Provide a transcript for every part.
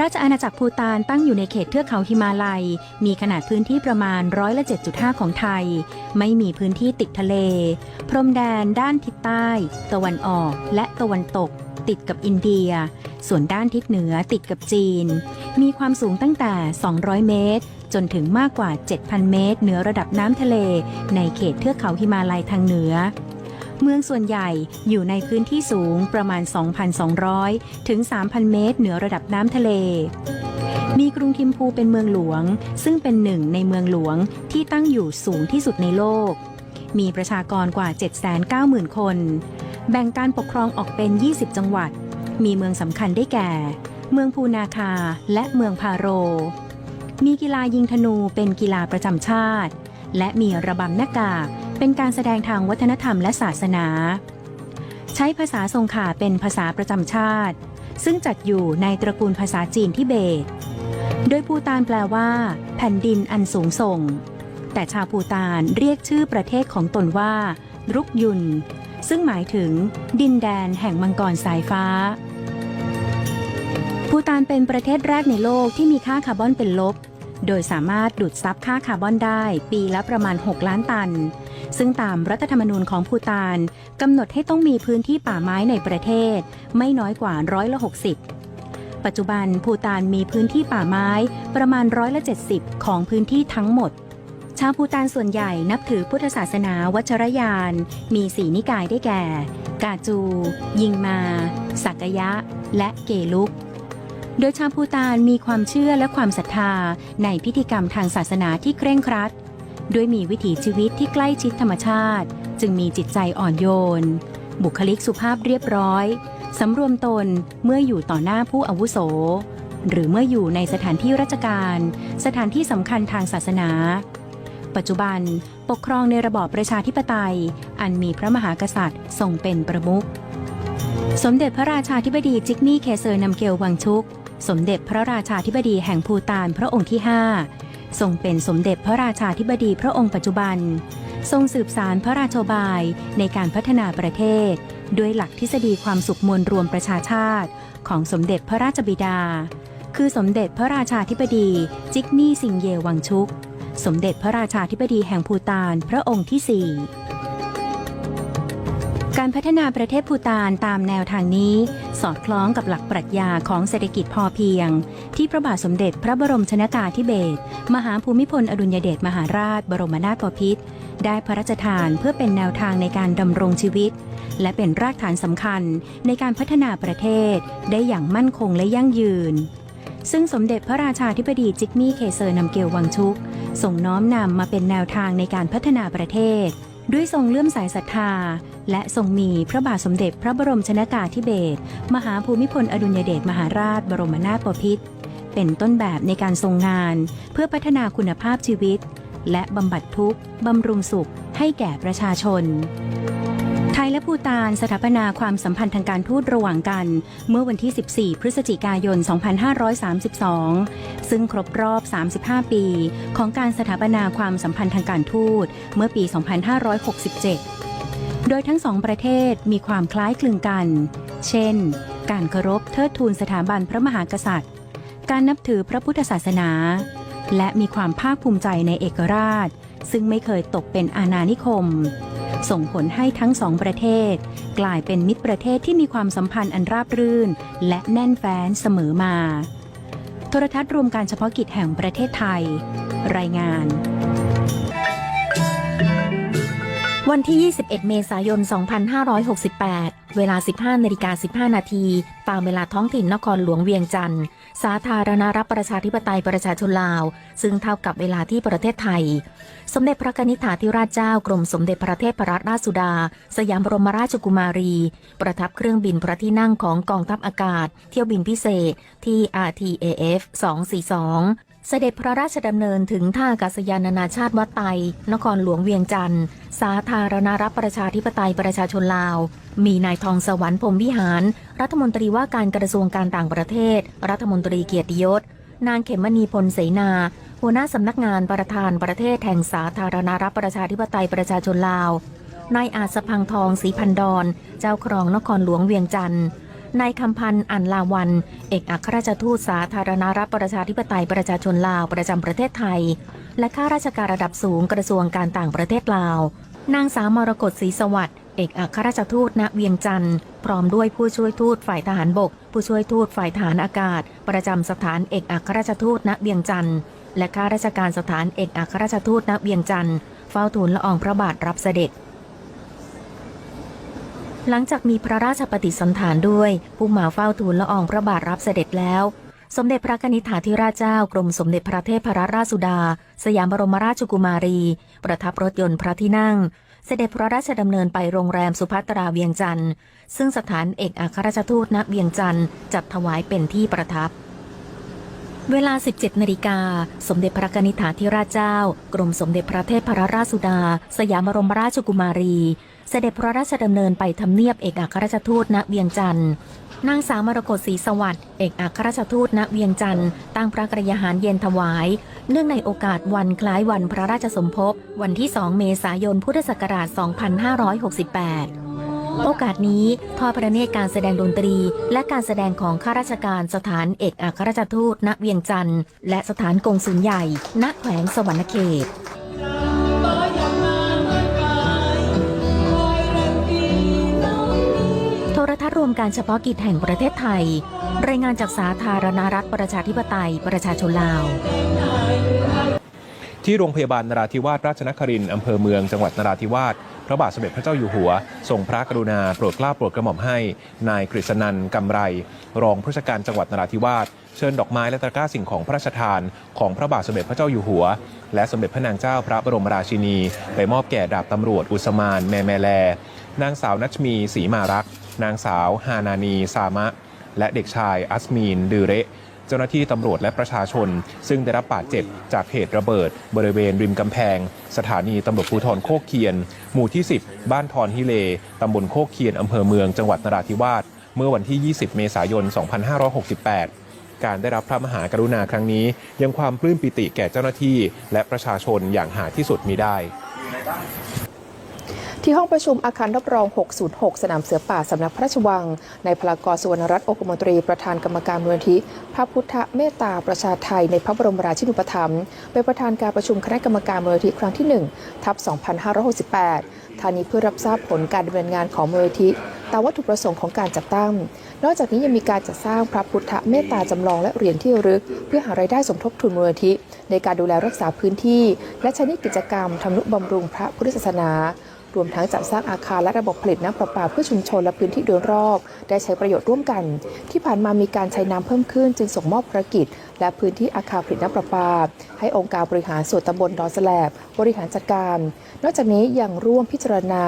ราชอาณาจักรภูตานตั้งอยู่ในเขตเทือกเขาหิมาลัย มีขนาดพื้นที่ประมาณร้อยละ7.5 ของไทย ไม่มีพื้นที่ติดทะเล พรมแดนด้านทิศใต้ ตะวันออกและตะวันตก ติดกับอินเดีย ส่วนด้านทิศเหนือติดกับจีน มีความสูงตั้งแต่ 200 เมตร จนถึงมากกว่า 7,000 เมตร เหนือระดับน้ำทะเล ในเขตเทือกเขาหิมาลัยทางเหนือ เมืองส่วนใหญ่อยู่ในพื้นที่สูงประมาณ 2,200 ถึง 3,000 เมตร เหนือระดับน้ำทะเล มีกรุงทิมพูเป็นเมืองหลวง ซึ่งเป็นหนึ่งในเมืองหลวงที่ตั้งอยู่สูงที่สุดในโลก มีประชากรกว่า 790,000 คน แบ่งการปกครองออกเป็น 20 จังหวัด มีเมืองสำคัญได้แก่ เมืองพูนาคาและเมืองพาโร มีกีฬายิงธนูเป็นกีฬาประจำชาติ และมีระบำหน้ากากเป็นการแสดงทางวัฒนธรรมและศาสนา ใช้ภาษาทรงขาเป็นภาษาประจำชาติ ซึ่งจัดอยู่ในตระกูลภาษาจีนทิเบต โดยภูตานแปลว่า แผ่นดินอันสูงส่ง แต่ชาวภูตานเรียกชื่อประเทศของตนว่า รุกยุน ซึ่งหมายถึง ดินแดนแห่งมังกรสายฟ้าภูตานเป็นประเทศแรกในโลกที่มีค่าคาร์บอนเป็นลบ โดยสามารถดูดซับค่าคาร์บอนได้ปีละประมาณ 6 ล้านตัน ซึ่งตามรัฐธรรมนูญของภูตานกำหนดให้ต้องมีพื้นที่ป่าไม้ในประเทศ ไม่น้อยกว่าร้อยละ60 ปัจจุบันภูตานมีพื้นที่ป่าไม้ประมาณร้อยละ70 ของพื้นที่ทั้งหมด ชาวภูตานส่วนใหญ่นับถือพุทธศาสนาวัชรยาน มีสีนิกายได้แก่ กาจู ยิงมา สักยะ และเกลุกโดยชาวภูตานมีความเชื่อและความศรัทธาในพิธีกรรมทางศาสนาที่เคร่งครัด ด้วยมีวิถีชีวิตที่ใกล้ชิดธรรมชาติ จึงมีจิตใจอ่อนโยน บุคลิกสุภาพเรียบร้อย สำรวมตนเมื่ออยู่ต่อหน้าผู้อาวุโส หรือเมื่ออยู่ในสถานที่ราชการ สถานที่สำคัญทางศาสนา ปัจจุบันปกครองในระบอบประชาธิปไตย อันมีพระมหากษัตริย์ทรงเป็นประมุขสมเด็จพระราชาธิบดีจิกนี่เคเซอร์นำเกลวังชุก สมเด็จพระราชาธิบดีแห่งภูตานพระองค์ที่ 5 ทรงเป็นสมเด็จพระราชาธิบดีพระองค์ปัจจุบัน ทรงสืบสารพระราชบายในการพัฒนาประเทศ ด้วยหลักทฤษฎีความสุขมวลรวมประชาชาติ ของสมเด็จพระราชบิดา คือสมเด็จพระราชาธิบดี จิกนี่สิงเยวังชุก สมเด็จพระราชาธิบดีแห่งภูตานพระองค์ที่4 การพัฒนาประเทศภูตานตามแนวทางนี้ สอดคล้องกับหลักปรัชญาของเศรษฐกิจพอเพียง ที่พระบาทสมเด็จพระบรมชนากาธิเบศรมหาภูมิพลอดุลยเดชมหาราช บรมนาถบพิตรได้พระราชทานเพื่อเป็นแนวทางในการดำรงชีวิต และเป็นรากฐานสำคัญในการพัฒนาประเทศ ได้อย่างมั่นคงและยั่งยืน ซึ่งสมเด็จพระราชาธิบดีจิกมี่เคเซอร์นำเกลวังชุกส่งน้อมนำมาเป็นแนวทางในการพัฒนาประเทศ ด้วยทรงเลื่อมใสศรัทธา และทรงมีพระบาทสมเด็จพระบรมชนากาธิเบศรมหาภูมิพลอดุลยเดชมหาราชบรมนาถบพิตรเป็นต้นแบบในการทรงงาน เพื่อพัฒนาคุณภาพชีวิต และบำบัดทุกข์บำรุงสุขให้แก่ประชาชน ไทยและภูตานสถาปนาความสัมพันธ์ทางการทูตระหว่างกัน เมื่อวันที่ 14 พฤศจิกายน 2532 ซึ่งครบรอบ 35 ปี ของการสถาปนาความสัมพันธ์ทางการทูตเมื่อปี 2567 โดยทั้งสองประเทศมีความคล้ายคลึงกัน เช่น การเคารพเทิดทูนสถาบันพระมหากษัตริย์ การนับถือพระพุทธศาสนา และมีความภาคภูมิใจในเอกราช ซึ่งไม่เคยตกเป็นอาณานิคม ส่งผลให้ทั้งสองประเทศ กลายเป็นมิตรประเทศที่มีความสัมพันธ์อันราบรื่น และแน่นแฟ้นเสมอมา โทรทัศน์รวมการเฉพาะกิจแห่งประเทศไทย รายงาน วันที่ 21 เมษายน 2568 เวลา 15นาฬิกา15 นาที ตามเวลาท้องถิ่นนครหลวงเวียงจันทร์ สาธารณรัฐประชาธิปไตยประชาชนลาว ซึ่งเท่ากับเวลาที่ประเทศไทย สมเด็จพระนิษฐาธิราชเจ้ากรมสมเด็จพระเทพรัตนราชสุดา สยามบรมราชกุมารี ประทับเครื่องบินพระที่นั่งของกองทัพอากาศ เที่ยวบินพิเศษที่ RTAF 242 เสด็จพระราชดำเนินถึงท่าอากาศยานนานาชาติวัดไต นครหลวงเวียงจันทร์ สาธารณรัฐประชาธิปไตยประชาชนลาว มีนายทองสวรรค์พรมวิหาร รัฐมนตรีว่าการกระทรวงการต่างประเทศ รัฐมนตรีเกียรติยศ นางเขมณีพลเสนา หัวหน้าสำนักงานประธานประเทศแห่งสาธารณรัฐประชาธิปไตยประชาชนลาว นายอาสพังทองศรีพันดอน เจ้าครองนครหลวงเวียงจันทร์ นายคำพันธ์อันลาวัน เอกอัครราชทูตสาธารณรัฐประชาธิปไตยประชาชนลาวประจำประเทศไทย และข้าราชการระดับสูงกระทรวงการต่างประเทศลาว นางสาวมรกตศรีสวัสดิ์เอกอัครราชทูตณเวียงจันทร์พร้อมด้วยผู้ช่วยทูตฝ่ายทหารบก ผู้ช่วยทูตฝ่ายทหารอากาศ ประจำสถานเอกอัครราชทูตณเวียงจันทร์และข้าราชการสถานเอกอัครราชทูตณเวียงจันทร์เฝ้าทูลละอองพระบาทรับเสด็จ หลังจากมีพระราชปฏิสันถานด้วย ผู้มาเฝ้าทูลละอองพระบาทรับเสด็จแล้ว สมเด็จพระนิธิาธิราชเจ้ากรมสมเด็จพระเทพรัตนราชสุดา สยามบรมราชกุมารี ประทับรถยนต์พระที่นั่ง เสด็จพระราชดำเนินไปโรงแรมสุภัตราเวียงจันทร์ซึ่งสถานเอกอัครราชทูตณเวียงจันทร์จัดถวายเป็นที่ประทับ เวลา 17 นาฬิกา สมเด็จพระกนิษฐาธิราชเจ้า กรมสมเด็จพระเทพรัตนราชสุดา สยามบรมราชกุมารี เสด็จพระราชดำเนินไปทำเนียบเอกอัครราชทูตณเวียงจันทร์ นางสาวมรกตศรีสวัสดิ์ เอกอัครราชทูตณเวียงจันทร์ ตั้งพระกรยาหารเย็นถวาย เนื่องในโอกาสวันคล้ายวันพระราชสมภพ วันที่ 2 เมษายน พุทธศักราช 2568 โอกาสนี้ทอดพระเนตรการแสดงดนตรี และการแสดงของข้าราชการสถานเอกอัครราชทูตณเวียงจันทร์และสถานกงสุลใหญ่ ณแขวงสวรรณเขตโทรทัศน์รวมการเฉพาะกิจแห่งประเทศไทย รายงานจากสาธารณรัฐประชาธิปไตยประชาชนลาวที่โรงพยาบาลนราธิวาสราชนครินทร์อำเภอเมืองจังหวัดนราธิวาส ระบาทสมเด็จพระเจ้าอยู่หัว ทรงพระกรุณาโปรดเกล้าโปรดกระหม่อมให้ นายกฤษณันกำไร รองผู้ชการจังหวัดนราธิวาสเชิญดอกไม้และตะกร้าสิ่งของพระราชทาน ของพระบาทสมเด็จพระเจ้าอยู่หัว และสมเด็จพระนางเจ้าพระบรมราชินี ไปมอบแก่ดาบตำรวจอุสมานแมแมแล นางสาวนัชมีศรีมารัก นางสาวฮานานีซามะ และเด็กชายอัสมีนดือเระ จ้าหน้าที่ตำรวจและประชาชน ซึ่งได้รับบาดเจ็บจากเหตุระเบิด บริเวณริมกำแพง สถานีตำรวจภูธรโคกเคียน หมู่ที่ 10 บ้านทอนฮิเลตำบลโคกเคียนอำเภอเมืองจังหวัดนราธิวาสเมื่อวันที่ 20 เมษายน 2568การได้รับพระมหากรุณาครั้งนี้ ยังความปลื้มปิติแก่เจ้าหน้าที่ และประชาชนอย่างหาที่สุดมิได้ ที่ห้องประชุมอาคารรับรอง 606 สนามเสือป่าสำนักพระราชวัง ในพลากรสุวรรณรัตน์องคมนตรีประธานกรรมการมูลนิธิพระพุทธเมตตาประชาไทยในพระบรมราชินูปถัมภ์เป็นประธานการประชุมคณะกรรมการมูลนิธิครั้งที่1ทับ 2568ทานี้เพื่อรับทราบผลการดำเนินงานของมูลนิธิตามวัตถุประสงค์ของการจัดตั้ง นอกจากนี้ยังมีการจัดสร้างพระพุทธเมตตาจำลองและเหรียญที่ระลึก เพื่อหารายได้สมทบทุนมูลนิธิ ในการดูแลรักษาพื้นที่ และใช้ในกิจกรรมทำนุบำรุงพระพุทธศาสนา รวมทั้งจัดสร้างอาคารและระบบผลิตน้ำประปาเพื่อชุมชนและพื้นที่โดยรอบ ได้ใช้ประโยชน์ร่วมกัน ที่ผ่านมามีการใช้น้ำเพิ่มขึ้น จึงส่งมอบภารกิจ และพื้นที่อาคารผลิตน้ำประปา ให้องค์การบริหารส่วนตำบลดอนแสลบบริหารจัดการ นอกจากนี้ยังร่วมพิจารณา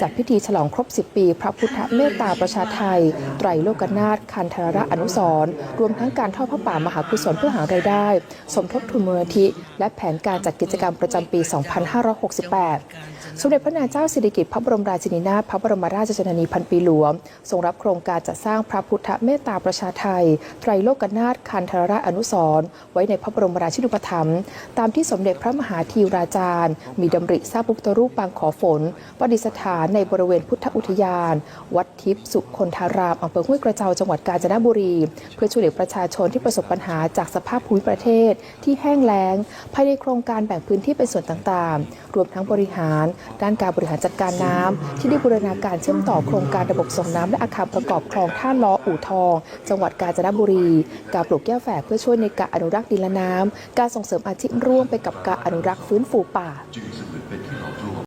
จัดพิธีฉลองครบ 10 ปี พระพุทธเมตตาประชาไทย ไตรโลกนาถคันธรระอนุสรรวมทั้งการทอดพระป่ามหากุศลเพื่อหารายได้ สมทบทุนมูลนิธิและแผนการจัดกิจกรรมประจำปี 2568 สมเด็จพระนางเจ้าสิริกิติ์พระบรมราชินีนาถพระบรมราชชนนีพันปีหลวง ทรงรับโครงการจัดสร้างพระพุทธเมตตาประชาไทย ไตรโลกนาถคันธรระอนุสรณ์ไว้ในพระบรมราชินูปถัมภ์ตามที่สมเด็จพระมหาธีราจารย์ มีดำริสร้างพุทธรูปปางขอฝนประดิษฐานในบริเวณพุทธอุทยาน วัดทิพย์สุคนธารามอำเภอห้วยกระเจ้าจังหวัดกาญจนบุรี เพื่อช่วยเหลือประชาชนที่ประสบปัญหาจากสภาพภูมิประเทศที่แห้งแล้ง ภายในโครงการแบ่งพื้นที่เป็นส่วนต่างๆ รวมทั้งบริหารด้านการบริหารจัดการน้ำที่ได้บูรณาการเชื่อมต่อโครงการระบบส่งน้ำและอาคารประกอบคลองท่าล้ออู่ทอง จังหวัดกาญจนบุรี การปลูกแก้วแฝกเพื่อช่วยในการอนุรักษ์ดินและน้ำการส่งเสริมอาชีพร่วมไปกับการอนุรักษ์ฟื้นฟูป่า